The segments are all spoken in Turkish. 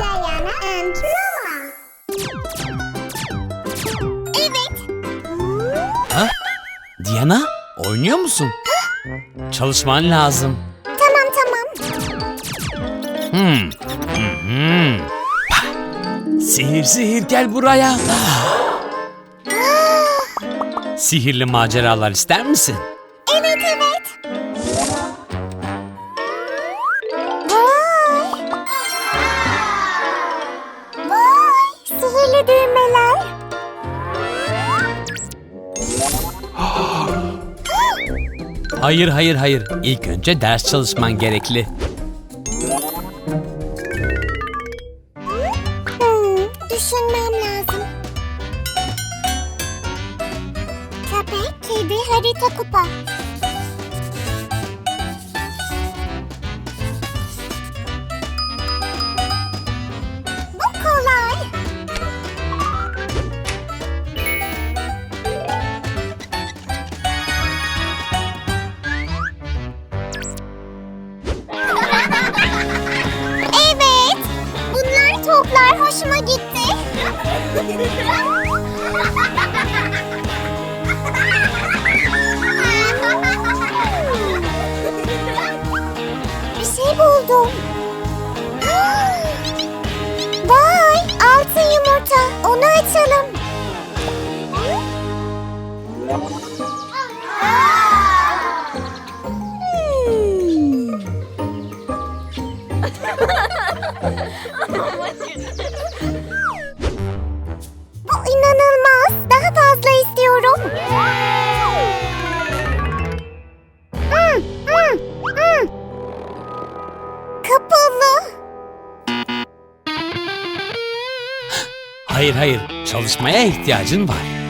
Diana and Mama. Evet. Ha? Diana, oynuyor musun? Çalışman lazım. Tamam tamam. Hmm. Hı. Pah! Sihir sihir gel buraya. Sihirli maceralar ister misin? Evet evet. Sihirli düğmeler. Hayır hayır hayır. İlk önce ders çalışman gerekli. Hmm, düşünmem lazım. Köpek, kedi, harita kupa. Toplar hoşuma gitti. Bir şey buldum. Vay, altın yumurta. Onu açalım. Hayır hayır. Çalışmaya ihtiyacın var.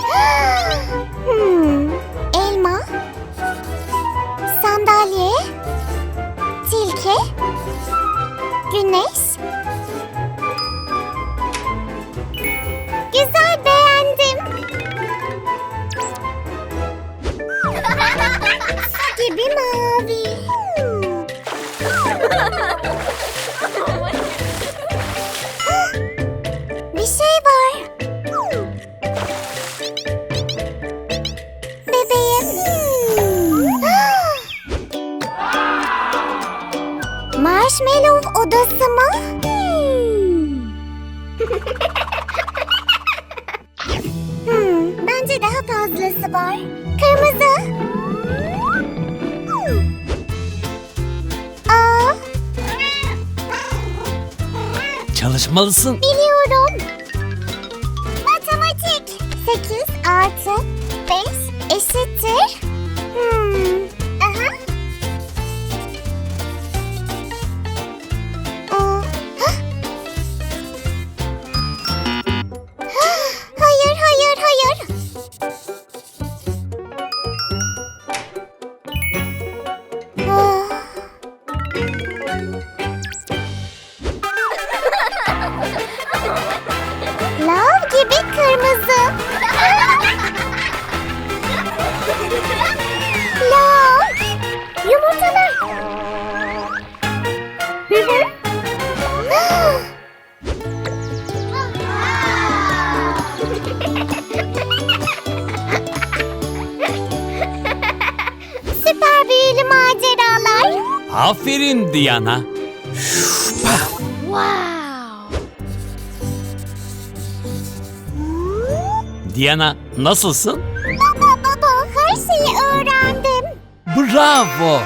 hmm. Marshmallow odası mı? hmm, bence daha fazlası var. Kırmızı. Aa, Çalışmalısın. biliyorum. Matematik. 8 artı 5 eşittir. Aferin Diana. Wow. Diana nasılsın? Baba baba her şeyi öğrendim. Bravo.